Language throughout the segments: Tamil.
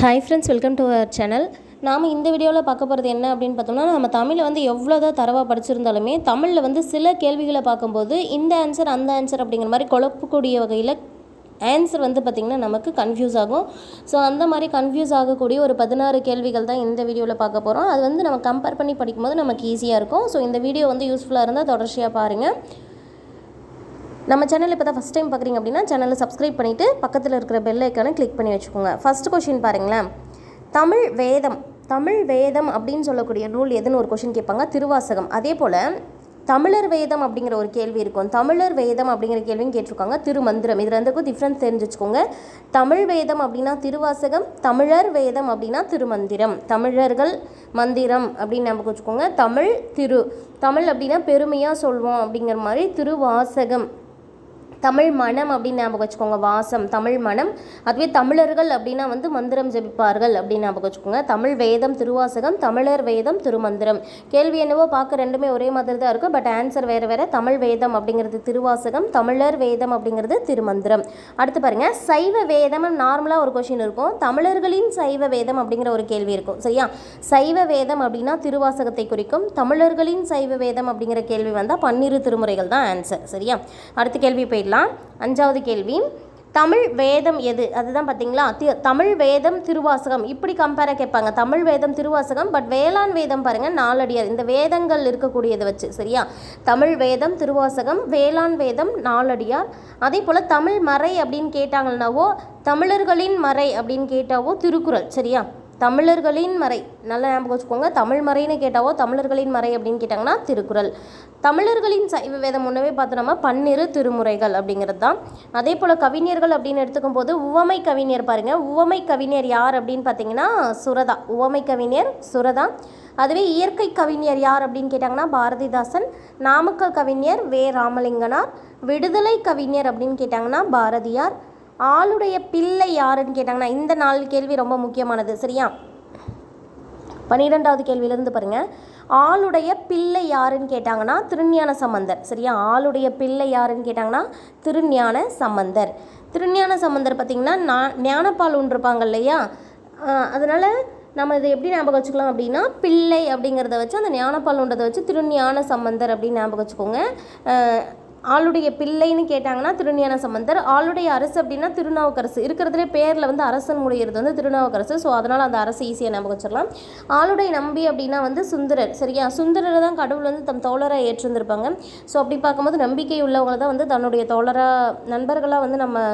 Hi friends welcome to our channel நாம் இந்த வீடியோவில் பார்க்க போகிறது என்ன அப்படின்னு பார்த்தோம்னா நம்ம தமிழை வந்து எவ்வளோ தான் தரவாக படிச்சிருந்தாலுமே தமிழில் வந்து சில கேள்விகளை பார்க்கும்போது இந்த ஆன்சர் அந்த ஆன்சர் அப்படிங்கிற மாதிரி குழப்பக்கூடிய வகையில் ஆன்சர் வந்து பார்த்திங்கன்னா நமக்கு கன்ஃபியூஸ் ஆகும். ஸோ அந்த மாதிரி கன்ஃபியூஸ் ஆகக்கூடிய ஒரு பதினாறு கேள்விகள் தான் இந்த வீடியோவில் பார்க்க போகிறோம் அது வந்து நம்ம கம்பேர் பண்ணி படிக்கும்போது நமக்கு ஈஸியாக இருக்கும். ஸோ இந்த வீடியோ வந்து யூஸ்ஃபுல்லாக இருந்தால் தொடர்ச்சியாக பாருங்கள் நம்ம சேனல் இப்போ தான் ஃபஸ்ட் டைம் பார்க்குறீங்க அப்படின்னா சேனலை சப்ஸ்கிரைப் பண்ணிவிட்டு பக்கத்தில் இருக்கிற பெல் ஐக்கானை கிளிக் பண்ணி வச்சுக்கோங்க. ஃபஸ்ட் கொஷின் பாருங்களேன். தமிழ் வேதம் தமிழ் வேதம் அப்படின்னு சொல்லக்கூடிய நூல் எதுன்னு ஒரு கொஷின் கேட்பாங்க. திருவாசகம். அதே போல் தமிழர் வேதம் அப்படிங்கிற ஒரு கேள்வி இருக்கும். தமிழர் வேதம் அப்படிங்கிற கேள்வியும் கேட்டிருக்காங்க. திருமந்திரம். இது ரெண்டுக்கும் டிஃப்ரென்ஸ் தெரிஞ்சு வச்சுக்கோங்க தமிழ் வேதம் அப்படின்னா திருவாசகம் தமிழர் வேதம் அப்படின்னா திருமந்திரம். தமிழர்கள் மந்திரம் அப்படின்னு நமக்கு வச்சுக்கோங்க. தமிழ் திரு தமிழ் அப்படின்னா பெருமையாக சொல்வோம் அப்படிங்கிற மாதிரி திருவாசகம். தமிழ் மனம் அப்படின்னு ஞாபகம் வச்சுக்கோங்க வாசம் தமிழ் மனம். அதுவே தமிழர்கள் அப்படின்னா வந்து மந்திரம் ஜெபிப்பார்கள் அப்படின்னு ஞாபகம் வச்சுக்கோங்க. தமிழ் வேதம் திருவாசகம் தமிழர் வேதம் திருமந்திரம். கேள்வி என்னவோ பார்க்க ரெண்டுமே ஒரே மாதிரி தான் இருக்கும் பட் ஆன்சர் வேறு வேறு. தமிழ் வேதம் அப்படிங்கிறது திருவாசகம் தமிழர் வேதம் அப்படிங்கிறது திருமந்திரம். அடுத்து பாருங்க சைவ வேதம் நார்மலாக ஒரு கொஷின் இருக்கும். தமிழர்களின் சைவ வேதம் அப்படிங்கிற ஒரு கேள்வி இருக்கும் சரியா? சைவ வேதம் அப்படின்னா திருவாசகத்தை குறிக்கும். தமிழர்களின் சைவ வேதம் அப்படிங்கிற கேள்வி வந்தால் பன்னிரு திருமுறைகள் தான் ஆன்சர் சரியா? அடுத்த கேள்வி போயிடலாம். அஞ்சாவது கேள்வி. தமிழ் வேதம் எது? அதுதான் பார்த்தீங்களா? தி தமிழ் வேதம் திருவாசகம். இப்படி கம்பேராக கேட்பாங்க. தமிழ் வேதம் திருவாசகம் பட் வேளாண் வேதம் பாருங்கள் நாலடியார். இந்த வேதங்கள் இருக்கக்கூடியதை வச்சு சரியா? தமிழ் வேதம் திருவாசகம் வேளாண் வேதம் நாலடியார். அதே போல் தமிழ் மறை அப்படின்னு கேட்டாங்கன்னாவோ தமிழர்களின் மறை அப்படின்னு கேட்டாவோ திருக்குறள் சரியா? தமிழர்களின் மறை. நல்லா ஞாபகம் வச்சுக்கோங்க. தமிழ் மறைன்னு கேட்டாவோ தமிழர்களின் மறை அப்படின்னு கேட்டாங்கன்னா திருக்குறள். தமிழர்களின் சைவ வேதம் முன்னவே பார்த்து பன்னிரு திருமுறைகள் அப்படிங்கிறது தான். அதே போல் கவிஞர்கள் அப்படின்னு எடுத்துக்கும் போது உவமை கவிஞர் பாருங்கள் உவமை கவிஞர் யார் அப்படின்னு பார்த்தீங்கன்னா சுரதா. உவமை கவிஞர் சுரதா. அதுவே இயற்கை கவிஞர் யார் அப்படின்னு கேட்டாங்கன்னா பாரதிதாசன். நாமக்கல் கவிஞர் வே. ராமலிங்கனார். விடுதலை கவிஞர் அப்படின்னு கேட்டாங்கன்னா பாரதியார். ஆளுடைய பிள்ளை யாருன்னு கேட்டாங்கன்னா இந்த நாலு கேள்வி ரொம்ப முக்கியமானது. சரியா? பன்னிரெண்டாவது கேள்வியிலேருந்து பாருங்கள் ஆளுடைய பிள்ளை யாருன்னு கேட்டாங்கன்னா திருஞான சம்பந்தர். சரியா? ஆளுடைய பிள்ளை யாருன்னு கேட்டாங்கன்னா திருஞான சம்பந்தர். திருஞான சம்பந்தர் பார்த்திங்கன்னா நான் ஞானப்பால் உண்டிருப்பாங்க இல்லையா? அதனால் நம்ம இதை எப்படி ஞாபகம் வச்சுக்கலாம் அப்படின்னா பிள்ளை அப்படிங்கிறத வச்சு அந்த ஞானப்பால் உண்டதை வச்சு திருஞான சம்பந்தர் அப்படின்னு ஞாபகம் வச்சுக்கோங்க. ஆளுடைய பிள்ளைன்னு கேட்டாங்கன்னா திருஞான சம்பந்தர் ஆளுடைய அரசு அப்படின்னா திருநாவுக்கரசு. இருக்கிறதுலே பேரில் வந்து அரசன் முடிகிறது வந்து திருநாவுக்கரசு. ஸோ அதனால் அந்த அரசு ஈஸியாக ஞாபகம் வச்சிடலாம் ஆளுடைய நம்பி அப்படின்னா வந்து சுந்தரர் சரியா? சுந்தரரை தான் கடவுள் வந்து தம் தோழராக ஏற்றிருந்திருப்பாங்க. ஸோ அப்படி பார்க்கும்போது நம்பிக்கை உள்ளவங்களை தான் வந்து தன்னுடைய தோழராக நண்பர்களாக வந்து நம்ம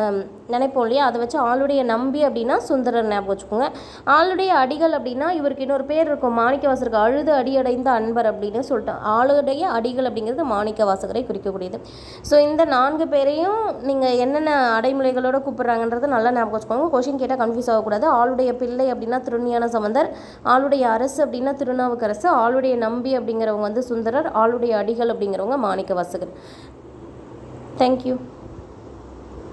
நினைப்போம் இல்லையா? அதை வச்சு ஆளுடைய நம்பி அப்படின்னா சுந்தரர் ஞாபகம் வச்சுக்கோங்க. ஆளுடைய அடிகள் அப்படின்னா இவருக்கு இன்னொரு பேர் இருக்கும். மாணிக்க வாசகருக்கு அழுது அடியடைந்த அன்பர் அப்படின்னு சொல்லிட்டு ஆளுடைய அடிகள் அப்படிங்கிறது மாணிக்க வாசகரை குறிக்கக்கூடியது. ஸோ இந்த நான்கு பேரையும் நீங்கள் என்னென்ன அடைமுறைகளோடு கூப்பிட்றாங்கன்றது நல்லா ஞாபகம் வச்சுக்கோங்க. கொஷின் கேட்டால் கன்ஃபியூஸ் ஆகக்கூடாது. ஆளுடைய பிள்ளை அப்படின்னா திருநியான சம்பந்தர் ஆளுடைய அரசு அப்படின்னா திருநாவுக்கரசு ஆளுடைய நம்பி அப்படிங்கிறவங்க வந்து சுந்தரர் ஆளுடைய அடிகள் அப்படிங்கிறவங்க மாணிக்க வாசகர் தேங்க்யூ